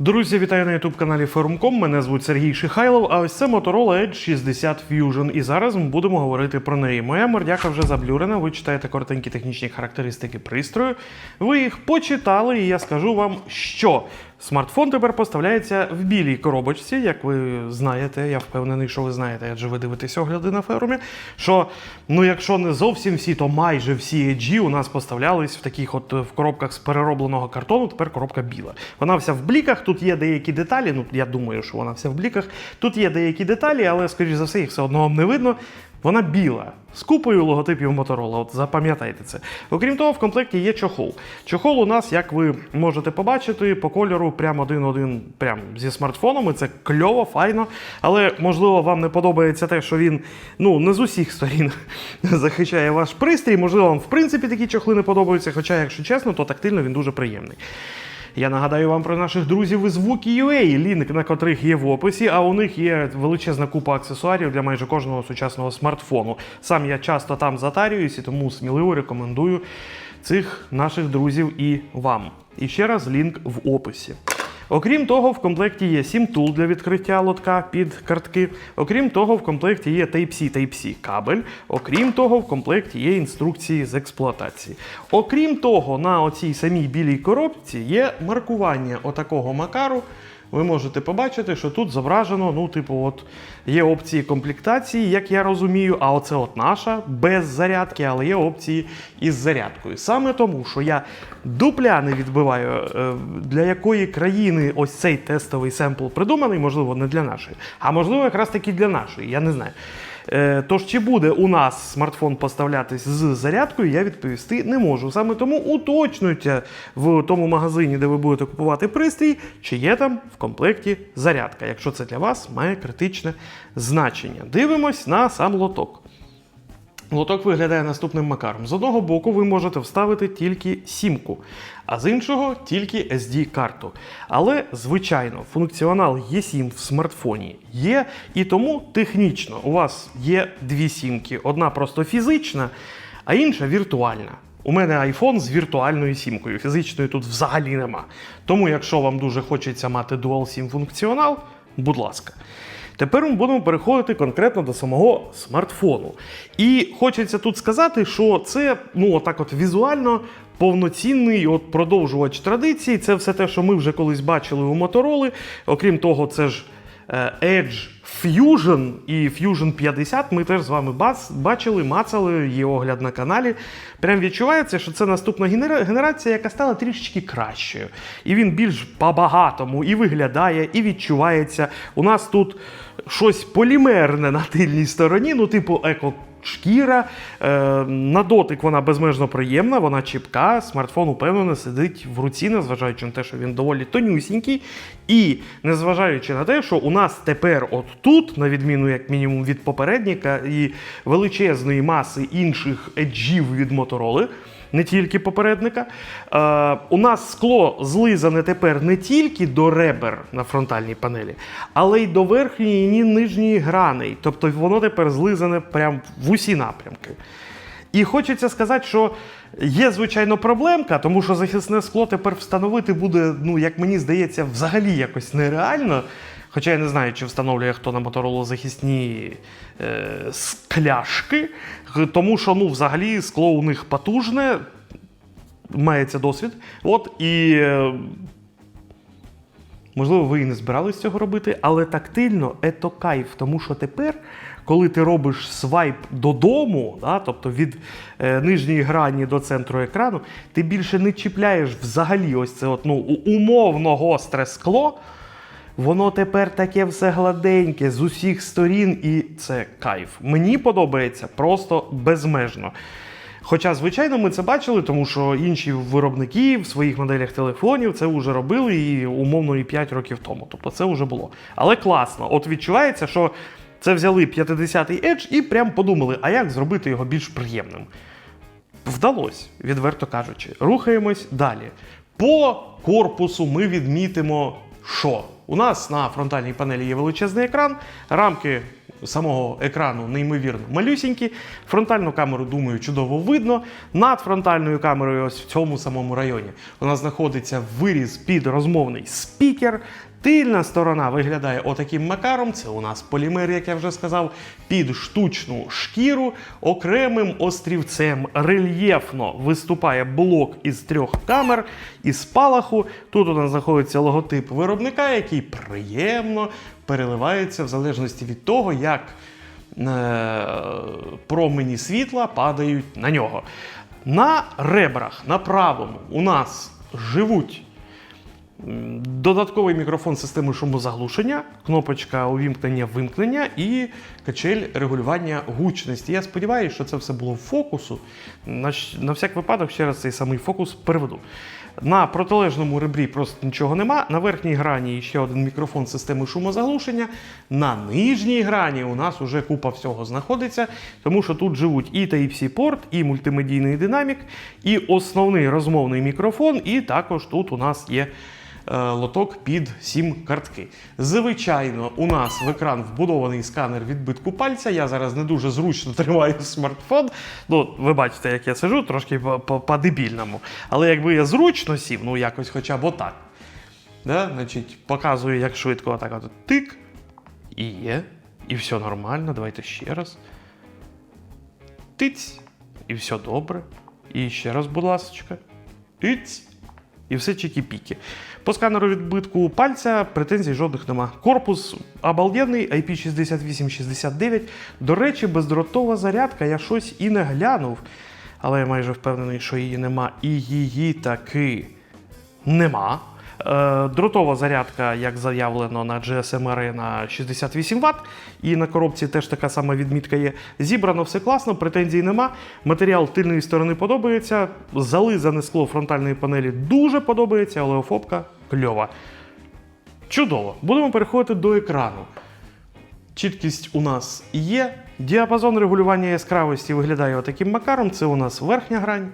Друзі, вітаю на youtube каналі Форумком. Мене звуть Сергій Шихайлов, а ось це Motorola Edge 60 Fusion. І зараз ми будемо говорити про неї. Моя мордяка вже заблюрена. Ви читаєте коротенькі технічні характеристики пристрою. Ви їх почитали, і я скажу вам, що смартфон тепер поставляється в білій коробочці, як ви знаєте. Я впевнений, що ви знаєте, адже ви дивитесь огляди на форумі. Що ну, якщо не зовсім всі, то майже всі Edge у нас поставлялись в таких от в коробках з переробленого картону. Тепер коробка біла. Вона вся в бліках. Тут є деякі деталі. Ну я думаю, що вона вся в бліках. Тут є деякі деталі, але скоріш за все, їх все одно не видно. Вона біла з купою логотипів Motorola. От запам'ятайте це. Окрім того, в комплекті є чохол. Чохол у нас, як ви можете побачити, по кольору прям один-один, прям зі смартфоном. І це кльово, файно. Але можливо вам не подобається те, що він ну не з усіх сторін захищає ваш пристрій. Можливо, вам в принципі такі чохли не подобаються. Хоча, якщо чесно, то тактильно він дуже приємний. Я нагадаю вам про наших друзів із Wookie.ua, лінк на котрих є в описі, а у них є величезна купа аксесуарів для майже кожного сучасного смартфону. Сам я часто там затарююсь і тому сміливо рекомендую цих наших друзів і вам. І ще раз лінк в описі. Окрім того, в комплекті є SIM-тул для відкриття лотка під картки. Окрім того, в комплекті є Type-C Type-C кабель. Окрім того, в комплекті є інструкції з експлуатації. Окрім того, на оцій самій білій коробці є маркування отакого макару. Ви можете побачити, що тут зображено, ну, типу, от є опції комплектації, як я розумію, а оце от наша без зарядки, але є опції із зарядкою. Саме тому, що я дупля не відбиваю, е, для якої країни ось цей тестовий семпл придуманий, можливо, не для нашої, а можливо, якраз таки для нашої, я не знаю. Е, Тож, чи буде у нас смартфон поставлятись з зарядкою, я відповісти не можу. Саме тому уточнюйте в тому магазині, де ви будете купувати пристрій, чи є там в комплекті зарядка, якщо це для вас має критичне значення. Дивимось на сам лоток. Лоток виглядає наступним макаром. З одного боку, ви можете вставити тільки сімку, а з іншого тільки SD-карту. Але, звичайно, функціонал eSIM в смартфоні є, і тому технічно у вас є дві сімки: одна просто фізична, а інша віртуальна. У мене iPhone з віртуальною сімкою. Фізичної тут взагалі нема. Тому, якщо вам дуже хочеться мати Dual SIM функціонал, будь ласка. Тепер ми будемо переходити конкретно до самого смартфону. І хочеться тут сказати, що це ну отак от візуально повноцінний от продовжувач традицій. Це все те, що ми вже колись бачили у Motorola. Окрім того, це ж е, Edge Fusion і Fusion 50 ми теж з вами бачили, мацали є огляд на каналі. Прям відчувається, що це наступна генерація, яка стала трішечки кращою. І він більш по-багатому і виглядає, і відчувається. У нас тут щось полімерне на тильній стороні, ну, типу еко. Шкіра, е, на дотик вона безмежно приємна, вона чіпка, смартфон упевнено сидить в руці, незважаючи на те, що він доволі тонюсінький. І незважаючи на те, що у нас тепер от тут, на відміну як мінімум від попередника і величезної маси інших еджів від Мотороли, не тільки попередника. Е, у нас скло злизане тепер не тільки до ребер на фронтальній панелі, але й до верхньої і нижньої граней. Тобто воно тепер злизане прям в усі напрямки. І хочеться сказати, що є, звичайно, проблемка, тому що захисне скло тепер встановити буде, ну, як мені здається, взагалі якось нереально. Хоча я не знаю, чи встановлює хто на Motorola захисні е, скляшки, тому що ну, взагалі скло у них потужне, мається досвід. От, і е, Можливо, ви і не збирались цього робити, але тактильно ето кайф, тому що тепер, коли ти робиш свайп додому, да, тобто від е, нижньої грані до центру екрану, ти більше не чіпляєш взагалі ось це от, ну, умовно гостре скло. Воно тепер таке все гладеньке з усіх сторін, і це кайф. Мені подобається просто безмежно. Хоча, звичайно, ми це бачили, тому що інші виробники в своїх моделях телефонів це вже робили і умовно і 5 років тому. Тобто це вже було. Але класно. От відчувається, що це взяли 50-й Edge і прям подумали, а як зробити його більш приємним. Вдалося, відверто кажучи. Рухаємось далі. По корпусу ми відмітимо, що у нас на фронтальній панелі є величезний екран, рамки самого екрану неймовірно малюсінькі. Фронтальну камеру, думаю, чудово видно. Над фронтальною камерою, ось в цьому самому районі, у нас знаходиться виріз під розмовний спікер. Тильна сторона виглядає отаким макаром. Це у нас полімер, як я вже сказав, під штучну шкіру. Окремим острівцем рельєфно виступає блок із трьох камер і спалаху. Тут у нас знаходиться логотип виробника, який приємно переливається в залежності від того, як е, промені світла падають на нього. На ребрах, на правому, у нас живуть додатковий мікрофон системи шумозаглушення, кнопочка увімкнення-вимкнення і качель регулювання гучності. Я сподіваюся, що це все було в фокусу. На, на всяк випадок ще раз цей самий фокус переведу. На протилежному ребрі просто нічого нема. На верхній грані ще один мікрофон системи шумозаглушення. На нижній грані у нас вже купа всього знаходиться, тому що тут живуть і Type-C порт, і мультимедійний динамік, і основний розмовний мікрофон, і також тут у нас є лоток під сім картки. Звичайно, у нас в екран вбудований сканер відбитку пальця. Я зараз не дуже зручно тримаю смартфон. Ну, ви бачите, як я сижу, трошки по- по- по-дебільному. Але якби я зручно сів, ну якось хоча б отак. Да? Значить, показую, як швидко отак от тик. І є. І все нормально. Давайте ще раз. Тиць. І все добре. І ще раз, будь ласка. Тиць. І все чики-піки. По сканеру відбитку пальця претензій жодних нема. Корпус обалденний, IP6869. До речі, бездротова зарядка, я щось і не глянув. Але я майже впевнений, що її нема. І її таки нема. Е, Дротова зарядка, як заявлено на GSM Arena 68 Вт, і на коробці теж така сама відмітка є. Зібрано все класно, претензій нема. Матеріал тильної сторони подобається. Зализане скло фронтальної панелі дуже подобається, олеофобка кльова. Чудово. Будемо переходити до екрану. Чіткість у нас є. Діапазон регулювання яскравості виглядає отаким макаром. Це у нас верхня грань.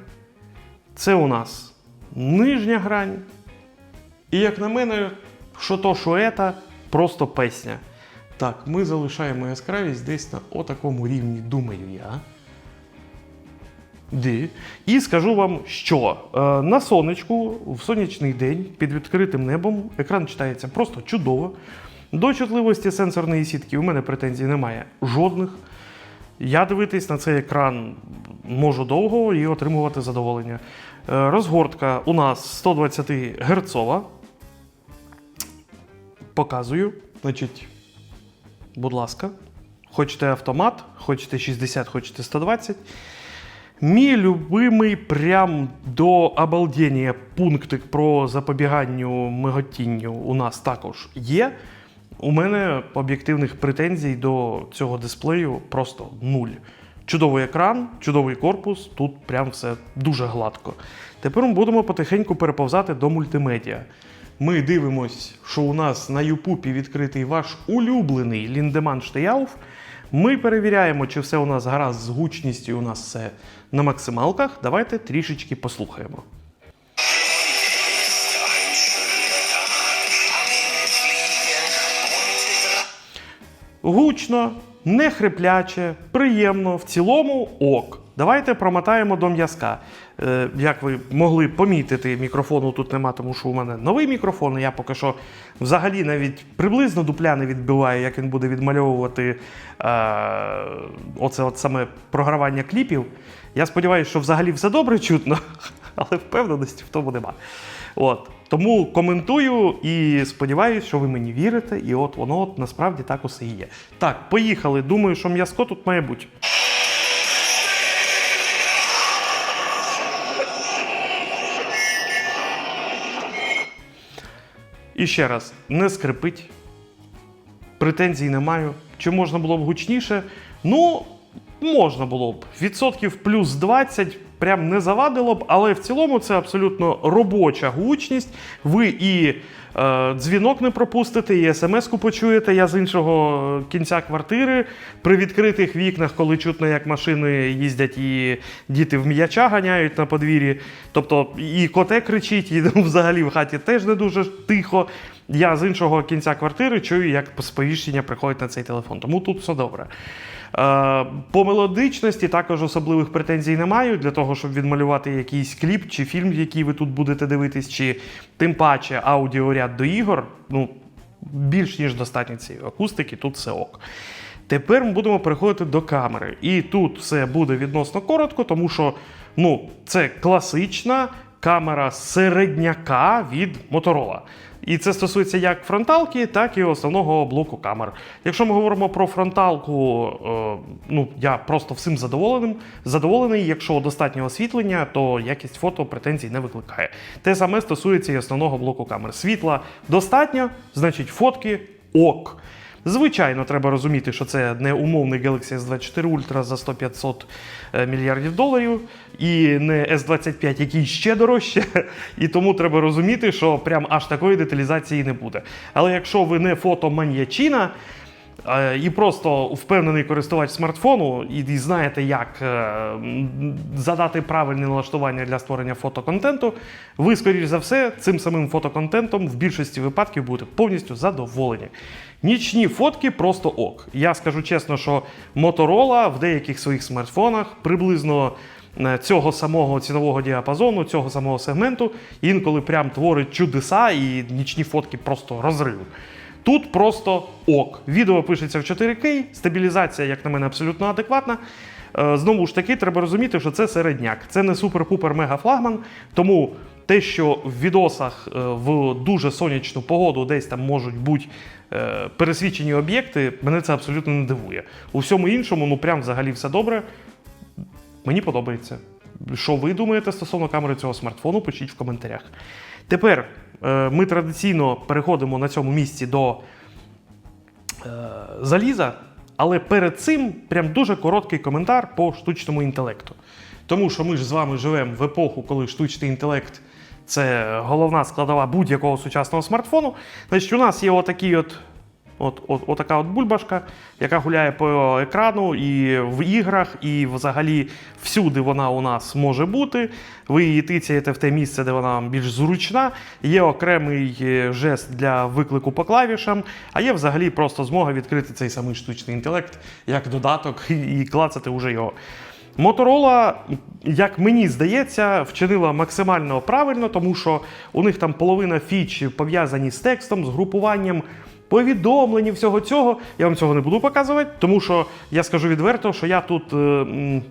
Це у нас нижня грань. І як на мене, що то, що ета, просто песня. Так, ми залишаємо яскравість десь на отакому рівні, думаю я. Ди. І скажу вам, що е, на сонечку в сонячний день під відкритим небом екран читається просто чудово. До чутливості сенсорної сітки у мене претензій немає жодних. Я дивитись на цей екран можу довго і отримувати задоволення. Е, Розгортка у нас 120 герцова. Показую. Значить, будь ласка, хочете автомат, хочете 60, хочете 120. Мій любимий прям до обалдення пунктик про запобіганню миготінню у нас також є. У мене об'єктивних претензій до цього дисплею просто нуль. Чудовий екран, чудовий корпус, тут прям все дуже гладко. Тепер ми будемо потихеньку переповзати до мультимедіа. Ми дивимось, що у нас на Ютубі відкритий ваш улюблений Ліндеман Штеяуф. Ми перевіряємо, чи все у нас гаразд з гучністю, у нас все на максималках. Давайте трішечки послухаємо. Гучно, не хрипляче, приємно, в цілому ок. Давайте промотаємо до м'язка. Е, як ви могли помітити, мікрофону тут нема, тому що у мене новий мікрофон. і Я поки що взагалі навіть приблизно дупля не відбиваю, як він буде відмальовувати е, оце от саме програвання кліпів. Я сподіваюся, що взагалі все добре чутно, але впевненості в тому нема. От. Тому коментую і сподіваюся, що ви мені вірите, і от воно от насправді так усе і є. Так, поїхали. Думаю, що м'язко тут має бути. І ще раз, не скрипить, претензій не маю. Чи можна було б гучніше? Ну, можна було б. Відсотків плюс 20 прям не завадило б, але в цілому це абсолютно робоча гучність. Ви і Е, Дзвінок не пропустите, і смс-ку почуєте. Я з іншого кінця квартири. При відкритих вікнах, коли чутно, як машини їздять, і діти в м'яча ганяють на подвір'ї. Тобто і коте кричить, і ну, взагалі в хаті теж не дуже тихо. Я з іншого кінця квартири чую, як сповіщення приходить на цей телефон. Тому тут все добре. Е, По мелодичності також особливих претензій не маю для того, щоб відмалювати якийсь кліп чи фільм, який ви тут будете дивитись, чи тим паче аудіоряд до ігор. Ну, більш ніж достатньо цієї акустики, тут все ок. Тепер ми будемо переходити до камери. І тут все буде відносно коротко, тому що ну, це класична камера середняка від Motorola. І це стосується як фронталки, так і основного блоку камер. Якщо ми говоримо про фронталку, е, ну я просто всім задоволеним. Задоволений, якщо достатньо освітлення, то якість фото претензій не викликає. Те саме стосується і основного блоку камер. Світла достатньо, значить фотки ок. Звичайно, треба розуміти, що це не умовний Galaxy S24 Ultra за 100-500 е, мільярдів доларів, і не S25, який ще дорожче. І тому треба розуміти, що прям аж такої деталізації не буде. Але якщо ви не фотоманьячина, і просто впевнений користувач смартфону, і, знаєте, як е, задати правильне налаштування для створення фотоконтенту, ви, скоріш за все, цим самим фотоконтентом в більшості випадків будете повністю задоволені. Нічні фотки просто ок. Я скажу чесно, що Motorola в деяких своїх смартфонах приблизно е, цього самого цінового діапазону, цього самого сегменту, інколи прям творить чудеса і нічні фотки просто розрив. Тут просто ок. Відео пишеться в 4К, стабілізація, як на мене, абсолютно адекватна. Е, Знову ж таки, треба розуміти, що це середняк. Це не супер-пупер мега флагман. Тому те, що в відосах е, в дуже сонячну погоду десь там можуть бути е, пересвідчені об'єкти, мене це абсолютно не дивує. У всьому іншому, ну прям взагалі все добре. Мені подобається. Що ви думаєте стосовно камери цього смартфону, пишіть в коментарях. Тепер ми традиційно переходимо на цьому місці до е, заліза, але перед цим прям дуже короткий коментар по штучному інтелекту. Тому що ми ж з вами живемо в епоху, коли штучний інтелект це головна складова будь-якого сучасного смартфону. Значить, у нас є отакий от. От, от, отака от бульбашка, яка гуляє по екрану і в іграх, і взагалі всюди вона у нас може бути. Ви її тицяєте в те місце, де вона вам більш зручна. Є окремий е, жест для виклику по клавішам, а є взагалі просто змога відкрити цей самий штучний інтелект як додаток і клацати уже його. Моторола, як мені здається, вчинила максимально правильно, тому що у них там половина фіч пов'язані з текстом, з групуванням повідомлень і всього цього. Я вам цього не буду показувати, тому що я скажу відверто, що я тут. е,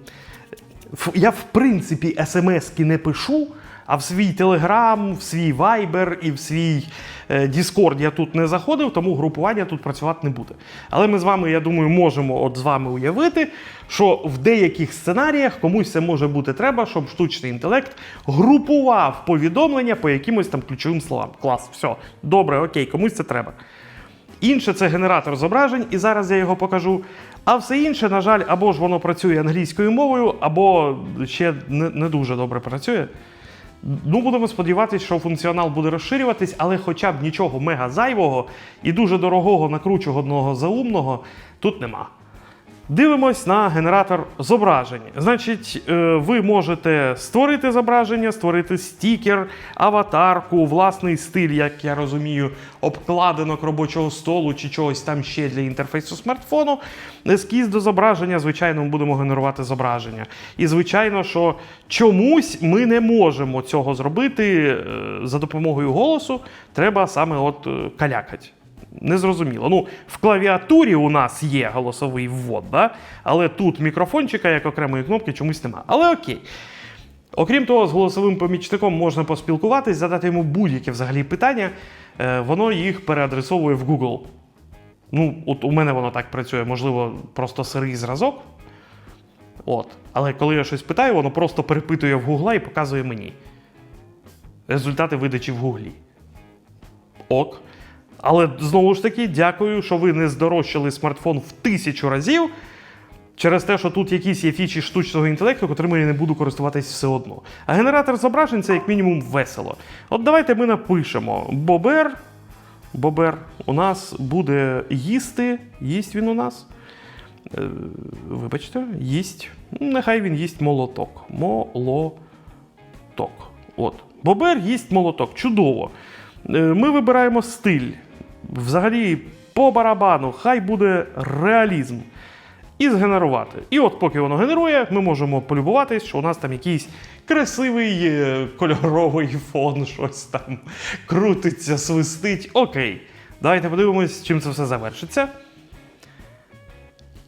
я в принципі смс-ки не пишу, а в свій Телеграм, в свій Viber і в свій е, Discord я тут не заходив, тому групування тут працювати не буде. Але ми з вами, я думаю, можемо от з вами уявити, що в деяких сценаріях комусь це може бути треба, щоб штучний інтелект групував повідомлення по якимось там ключовим словам. Клас, все, добре, окей, комусь це треба. Інше це генератор зображень, і зараз я його покажу. А все інше, на жаль, або ж воно працює англійською мовою, або ще не, не дуже добре працює. Ну, будемо сподіватися, що функціонал буде розширюватись, але хоча б нічого мега зайвого і дуже дорогого накручуваного заумного тут нема. Дивимось на генератор зображень. Значить, е, ви можете створити зображення, створити стікер, аватарку, власний стиль, як я розумію, обкладинок робочого столу чи чогось там ще для інтерфейсу смартфону. Ескіз до зображення, звичайно, ми будемо генерувати зображення. І звичайно, що чомусь ми не можемо цього зробити е, за допомогою голосу. Треба саме от е, калякать. Незрозуміло. Ну, в клавіатурі у нас є голосовий ввод, да? але тут мікрофончика як окремої кнопки чомусь нема. Але окей. Окрім того, з голосовим помічником можна поспілкуватись, задати йому будь-яке взагалі питання, е, воно їх переадресовує в Google. Ну, от у мене воно так працює, можливо, просто сирий зразок. От. Але коли я щось питаю, воно просто перепитує в Гугла і показує мені. Результати видачі в Гуглі. Ок. Але знову ж таки, дякую, що ви не здорожчали смартфон в тисячу разів. Через те, що тут якісь є фічі штучного інтелекту, котрими я не буду користуватись все одно. А генератор зображень це як мінімум весело. От давайте ми напишемо Бобер Бобер у нас буде їсти. Їсть він у нас. Е, вибачте, їсть. Нехай він їсть молоток. Молоток. От. Бобер їсть молоток. Чудово. Е, Ми вибираємо стиль. Взагалі, по барабану, хай буде реалізм. І згенерувати. І от поки воно генерує, ми можемо полюбуватись, що у нас там якийсь красивий е, кольоровий фон, щось там крутиться, свистить. Окей. Давайте подивимось, чим це все завершиться.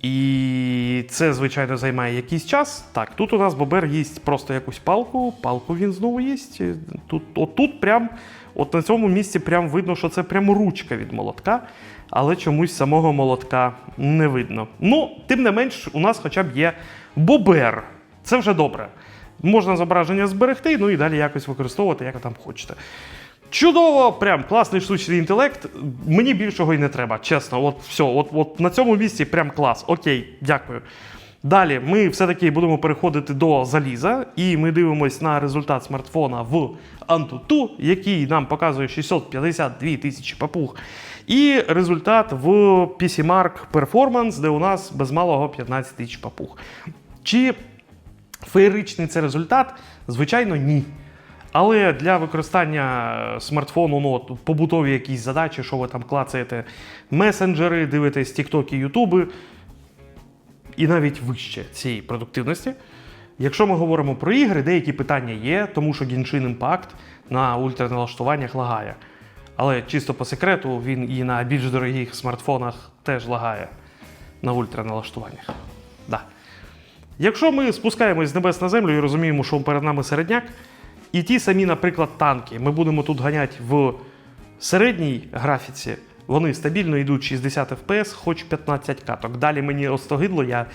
І це, звичайно, займає якийсь час. Так, тут у нас бобер їсть просто якусь палку, палку він знову їсть. Тут, отут прям, от на цьому місці прям видно, що це прям ручка від молотка, але чомусь самого молотка не видно. Ну, тим не менш, у нас хоча б є бобер. Це вже добре. Можна зображення зберегти, ну і далі якось використовувати, як ви там хочете. Чудово, прям класний штучний інтелект. Мені більшого і не треба, чесно. От все, от, от на цьому місці прям клас. Окей, дякую. Далі ми все-таки будемо переходити до заліза, і ми дивимось на результат смартфона в Antutu, який нам показує 652 тисячі папуг. І результат в PCMark Performance, де у нас без малого 15 тисяч папуг. Чи феєричний це результат? Звичайно, ні. Але для використання смартфону, ну, побутові якісь задачі, що ви там клацаєте, месенджери, дивитесь тіктоки, ютуби, і навіть вище цієї продуктивності. Якщо ми говоримо про ігри, деякі питання є, тому що Genshin Impact на ультраналаштуваннях лагає. Але чисто по секрету він і на більш дорогих смартфонах теж лагає на ультраналаштуваннях. Да. Якщо ми спускаємось з небес на землю і розуміємо, що перед нами середняк, і ті самі, наприклад, танки, ми будемо тут ганяти в середній графіці, вони стабільно йдуть 60 FPS, хоч 15 каток. Далі мені остогидло, я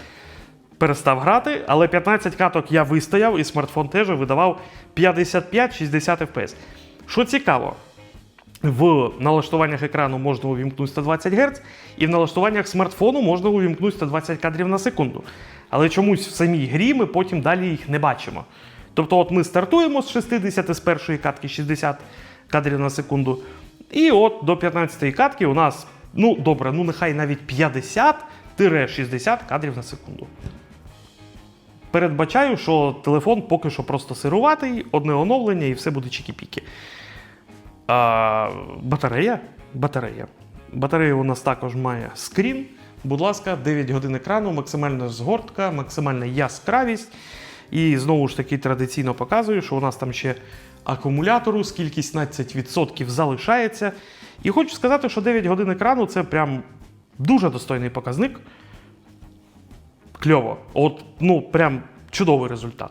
перестав грати, але 15 каток я вистояв, і смартфон теж видавав 55-60 FPS. Що цікаво, в налаштуваннях екрану можна увімкнути 120 Гц, і в налаштуваннях смартфону можна увімкнути 120 кадрів на секунду. Але чомусь в самій грі ми потім далі їх не бачимо. Тобто, от ми стартуємо з 60 з першої катки 60 кадрів на секунду. І от до 15-ї катки у нас, ну добре, ну нехай навіть 50-60 кадрів на секунду. Передбачаю, що телефон поки що просто сируватий, одне оновлення і все буде чікі-піки. А, батарея. Батарея. Батарея у нас також має скрін. Будь ласка, 9 годин екрану, максимальна згортка, максимальна яскравість. І знову ж таки традиційно показую, що у нас там ще акумулятору з кількість 15% залишається. І хочу сказати, що 9 годин екрану це прям дуже достойний показник. Кльово. От, ну, прям чудовий результат.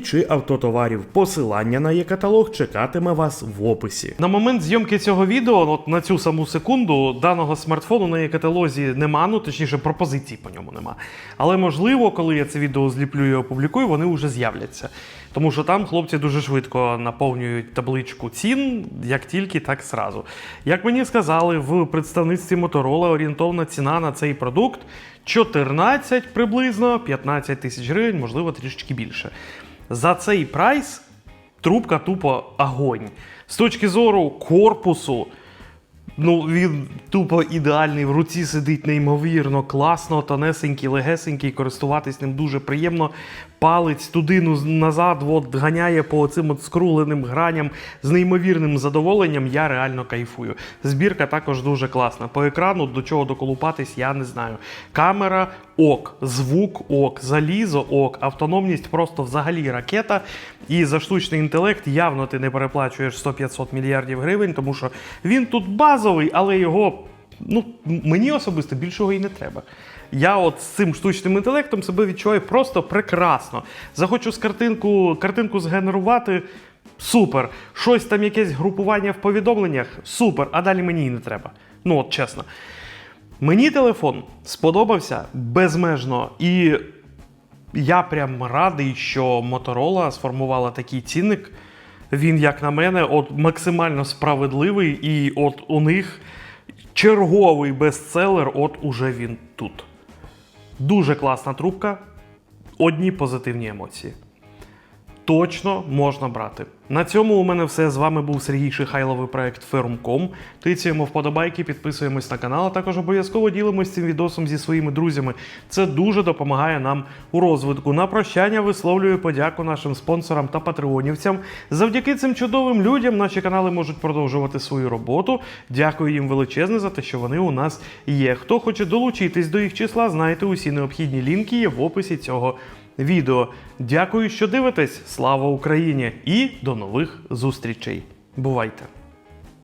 чи автотоварів. Посилання на є-каталог чекатиме вас в описі. На момент зйомки цього відео, от на цю саму секунду, даного смартфону на каталозі нема, ну точніше, пропозицій по ньому нема. Але можливо, коли я це відео зліплю і опублікую, вони вже з'являться. Тому що там хлопці дуже швидко наповнюють табличку цін, як тільки, так зразу. Як мені сказали, в представництві Motorola орієнтовна ціна на цей продукт 14 приблизно 15 тисяч гривень, можливо, трішечки більше. За цей прайс трубка тупо огонь. З точки зору корпусу, ну він тупо ідеальний, в руці сидить неймовірно, класно, тонесенький, легесенький, користуватись ним дуже приємно. Палець туди ну, назад от, ганяє по цим от скруленим граням з неймовірним задоволенням. Я реально кайфую. Збірка також дуже класна. По екрану до чого доколупатись, я не знаю. Камера ок, звук ок, залізо ок, автономність просто взагалі ракета. І за штучний інтелект явно ти не переплачуєш 100-500 мільярдів гривень, тому що він тут базовий, але його. Ну, мені особисто більшого і не треба. Я от з цим штучним інтелектом себе відчуваю просто прекрасно. Захочу з картинку, картинку згенерувати. Супер. Щось там якесь групування в повідомленнях. Супер. А далі мені і не треба. Ну, от чесно. Мені телефон сподобався безмежно, і я прям радий, що Motorola сформувала такий цінник. Він, як на мене, от максимально справедливий, і от у них черговий бестселер, от уже він тут. Дуже класна трубка, одні позитивні емоції. Точно можна брати. На цьому у мене все. З вами був Сергій Шихайловий проект Ferrum.com. Тицюємо вподобайки, підписуємось на канал, а також обов'язково ділимось цим відосом зі своїми друзями. Це дуже допомагає нам у розвитку. На прощання висловлюю подяку нашим спонсорам та патреонівцям. Завдяки цим чудовим людям наші канали можуть продовжувати свою роботу. Дякую їм величезне за те, що вони у нас є. Хто хоче долучитись до їх числа, знайте усі необхідні лінки є в описі цього відео. Дякую, що дивитесь. Слава Україні! І до нових зустрічей. Бувайте!